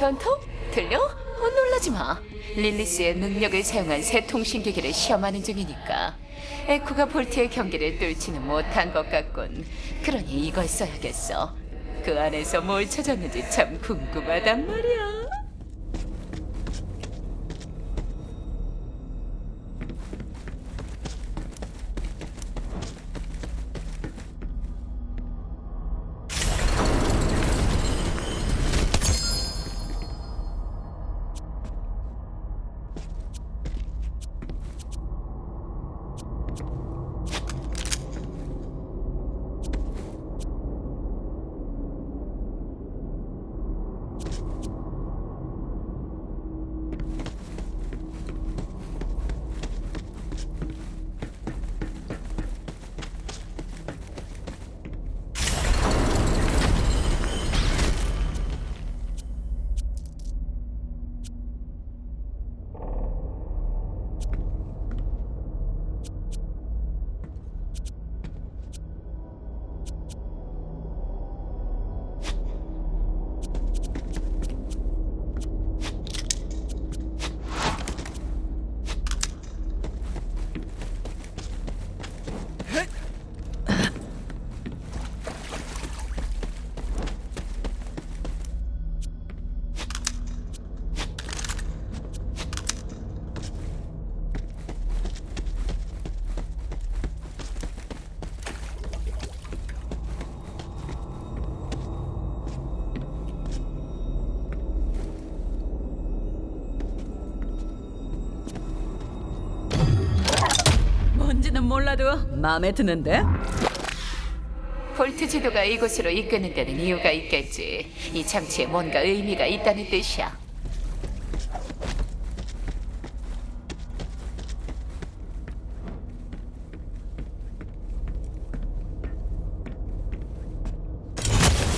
헌터? 들려? 어, 놀라지 마. 릴리스의 능력을 사용한 새 통신기기를 시험하는 중이니까. 에코가 볼트의 경기를 뚫지는 못한 것 같군. 그러니 이걸 써야겠어. 그 안에서 뭘 찾았는지 참 궁금하단 말이야. 뭔지는 몰라도 마음에 드는데? 볼트 지도가 이곳으로 이끄는 데는 이유가 있겠지. 이 장치에 뭔가 의미가 있다는 뜻이야.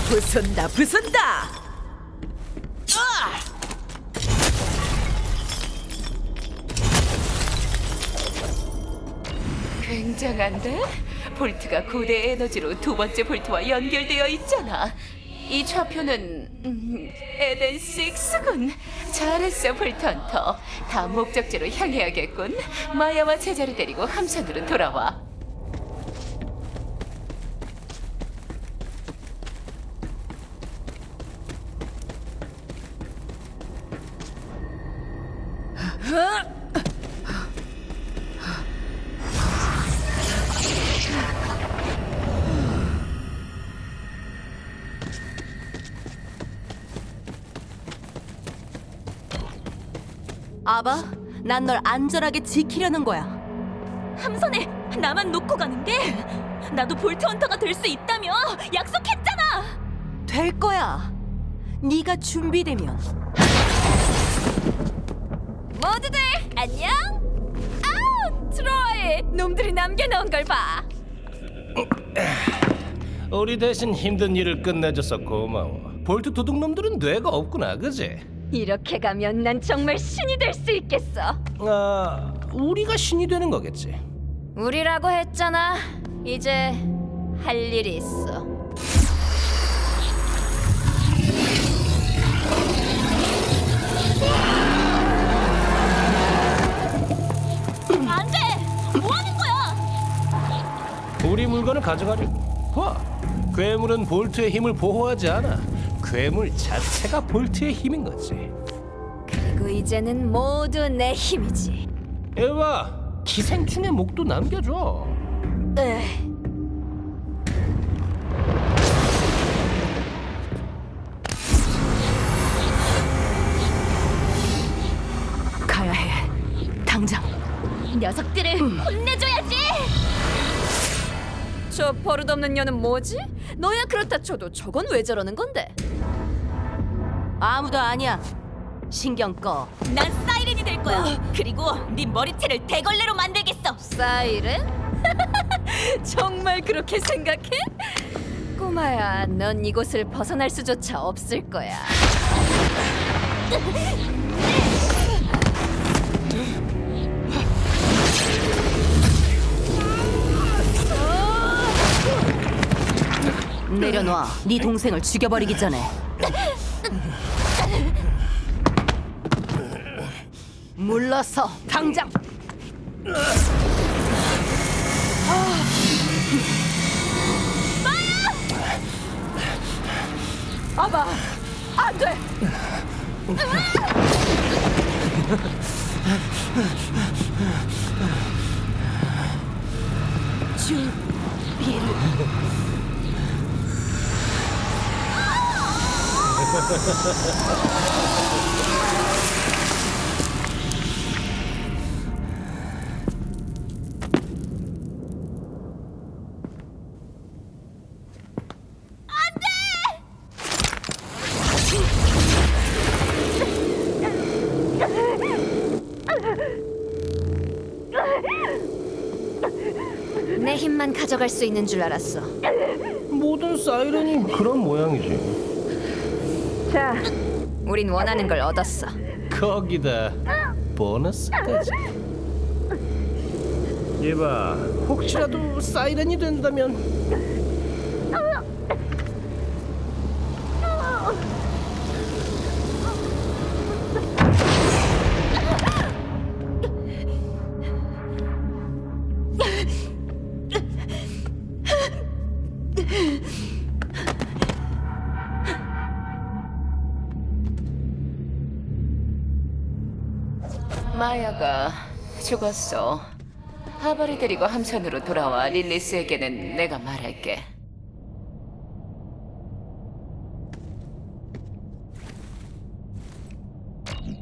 부순다 부순다 굉장한데? 볼트가 고대 에너지로 두 번째 볼트와 연결되어 있잖아. 이 좌표는 음, 에덴 6군. 잘했어, 볼트 헌터. 다음 목적지로 향해야겠군. 마야와 제자를 데리고 함선으로 돌아와. 아바, 난 널 안전하게 지키려는 거야. 함선에 나만 놓고 가는데 나도 볼트 헌터가 될 수 있다며 약속했잖아. 될 거야. 네가 준비되면. 모두들 안녕. 아우 트로이 놈들이 남겨놓은 걸 봐. 우리 대신 힘든 일을 끝내줘서 고마워. 볼트 도둑놈들은 뇌가 없구나, 그지? 이렇게 가면 난 정말 신이 될 수 있겠어. 아, 우리가 신이 되는 거겠지. 우리라고 했잖아. 이제 할 일이 있어. 안 돼! 뭐 하는 거야? 우리 물건을 가져가려. 봐, 괴물은 볼트의 힘을 보호하지 않아. 괴물 자체가 볼트의 힘인 거지. 그리고 이제는 모두 내 힘이지. 에바, 기생충의 목도 남겨줘. 으. 가야 해. 당장. 녀석들을 혼내줘야지. 저 버릇없는 년은 뭐지? 너야 그렇다 쳐도 저건 왜 저러는 건데? 아무도 아니야. 신경 꺼. 난 사이렌이 될 거야. 그리고 네 머리채를 대걸레로 만들겠어. 사이렌? 정말 그렇게 생각해? 꼬마야, 넌 이곳을 벗어날 수조차 없을 거야. 내려놔. 네 동생을 죽여버리기 전에. 물러서 당장. 아바, 안 돼. 내 힘만 가져갈 수 있는 줄 알았어. 모든 사이렌이 그런 모양이지. 자, 우린 원하는 걸 얻었어. 거기다 보너스까지. 이봐, 혹시라도 사이렌이 된다면 마야가 죽었어. 하바를 데리고 함선으로 돌아와 릴리스에게는 내가 말할게.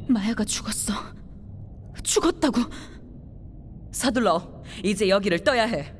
마야가 죽었어. 죽었다고. 서둘러. 이제 여기를 떠야 해.